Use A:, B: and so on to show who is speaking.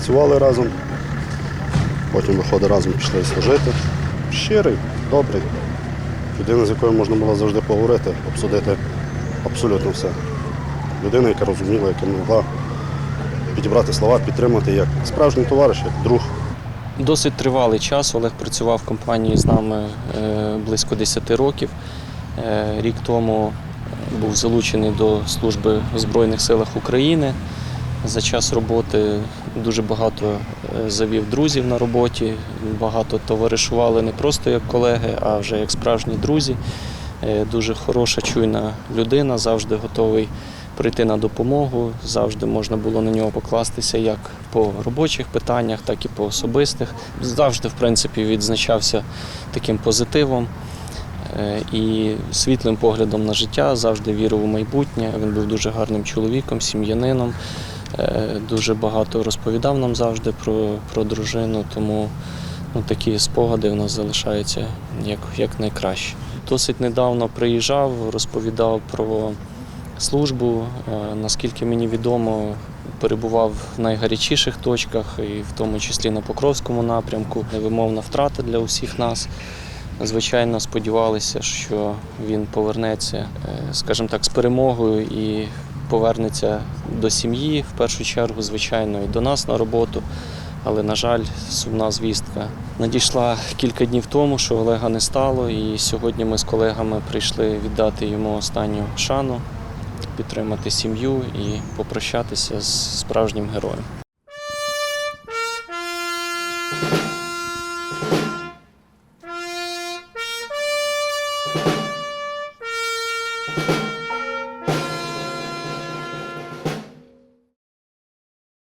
A: працювали разом, потім виходить разом пішли служити. Щирий, добрий. Людина, з якою можна було завжди поговорити, обсудити абсолютно все. Людина, яка розуміла, яка могла підібрати слова, підтримати як справжній товариш, як друг.
B: Досить тривалий час. Олег працював в компанії з нами е, близько 10 років. Е, Рік тому був залучений до служби в Збройних силах України. За час роботи дуже багато е, завів друзів на роботі, багато товаришували не просто як колеги, а вже як справжні друзі. Е, Дуже хороша, чуйна людина, завжди готовий прийти на допомогу. Завжди можна було на нього покластися як по робочих питаннях, так і по особистих. Завжди, в принципі, відзначався таким позитивом е, і світлим поглядом на життя, завжди вірив у майбутнє. Він був дуже гарним чоловіком, сім'янином. Е, Дуже багато розповідав нам завжди про, про дружину, тому ну, такі спогади в нас залишаються як, як найкраще. Досить недавно приїжджав, розповідав про службу. Е, Наскільки мені відомо, перебував в найгарячіших точках, і в тому числі на Покровському напрямку. Невимовна втрата для усіх нас. Звичайно, сподівалися, що він повернеться, е, скажімо так, з перемогою і повернеться до сім'ї в першу чергу, звичайно, і до нас на роботу. Але, на жаль, сумна звістка надійшла кілька днів тому, що Олега не стало, і сьогодні ми з колегами прийшли віддати йому останню шану, підтримати сім'ю і попрощатися з справжнім героєм.